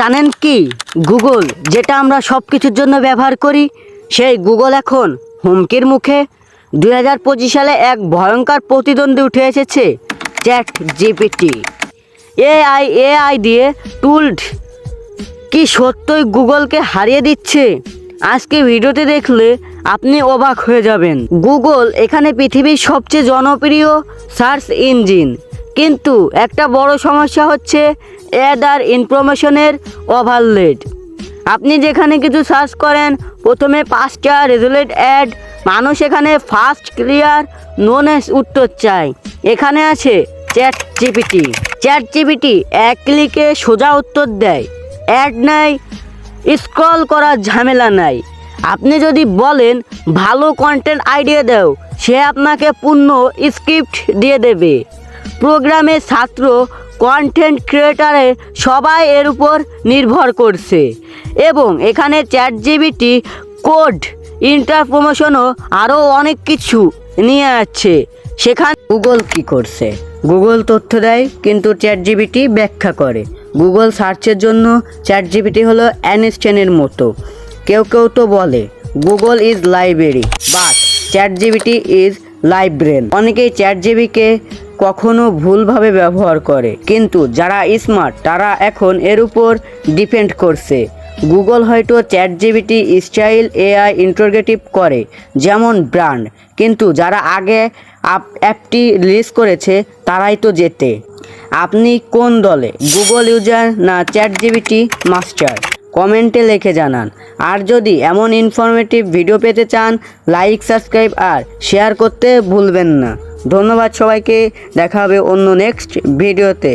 জানেন কি? গুগল, যেটা আমরা সব কিছুর জন্য ব্যবহার করি, সেই গুগল এখন হুমকির মুখে। দুই হাজার পঁচিশ সালে এক ভয়ঙ্কর প্রতিদ্বন্দ্বী উঠে এসেছে চ্যাট জিপিটি এআই এআই দিয়ে টুলড কি সত্যই গুগলকে হারিয়ে দিচ্ছে? আজকে ভিডিওতে দেখলে আপনি অবাক হয়ে যাবেন। গুগল এখানে পৃথিবীর সবচেয়ে জনপ্রিয় সার্চ ইঞ্জিন। কিন্তু একটা বড় সমস্যা হচ্ছে অ্যাড আর ইনফরমেশনের ওভারলেড আপনি যেখানে কিছু সার্চ করেন, প্রথমে পাঁচটা রেজুলেট অ্যাড মানুষ এখানে ফার্স্ট ক্লিয়ার নোনেস উত্তর চায়। এখানে আছে চ্যাট জিপিটি চ্যাট জিপিটি এক ক্লিকে সোজা উত্তর দেয়। অ্যাড নাই স্ক্রল করার ঝামেলা নাই। আপনি যদি বলেন, ভালো কন্টেন্ট আইডিয়া দাও সে আপনাকে পূর্ণ স্ক্রিপ্ট দিয়ে দেবে। প্রোগ্রামের ছাত্র কন্টেন্ট ক্রিয়েটারে সবাই এর উপর নির্ভর করছে। এবং এখানে চ্যাট জিবিটি কোড ইন্টার প্রমোশনও আরও অনেক কিছু নিয়ে আসছে সেখানে গুগল কি করছে? গুগল তথ্য দেয়, কিন্তু চ্যাট জিবিটি ব্যাখ্যা করে। গুগল সার্চের জন্য চ্যাট জিবিটি হলো অ্যানিস্টেনের মতো। কেউ কেউ তো বলে Google is library but chat GPT is library অনেকেই চ্যাট জিবিকে কখনো ভুলভাবে ব্যবহার করে। কিন্তু যারা স্মার্ট তারা এখন এর উপর ডিপেন্ড করছে। গুগল হয়তো chat GPT style AI integrative করে, যেমন ব্র্যান্ড কিন্তু যারা আগে অ্যাপটি রিলিজ করেছে, তারাই তো যেতে আপনি কোন দলে? গুগল ইউজার না চ্যাট জিবিটি মাস্টার কমেন্টে লিখে জানান। আর যদি এমন ইনফরমেটিভ ভিডিও পেতে চান লাইক সাবস্ক্রাইব আর শেয়ার করতে ভুলবেন না। ধন্যবাদ সবাইকে দেখা হবে অন্য নেক্সট ভিডিওতে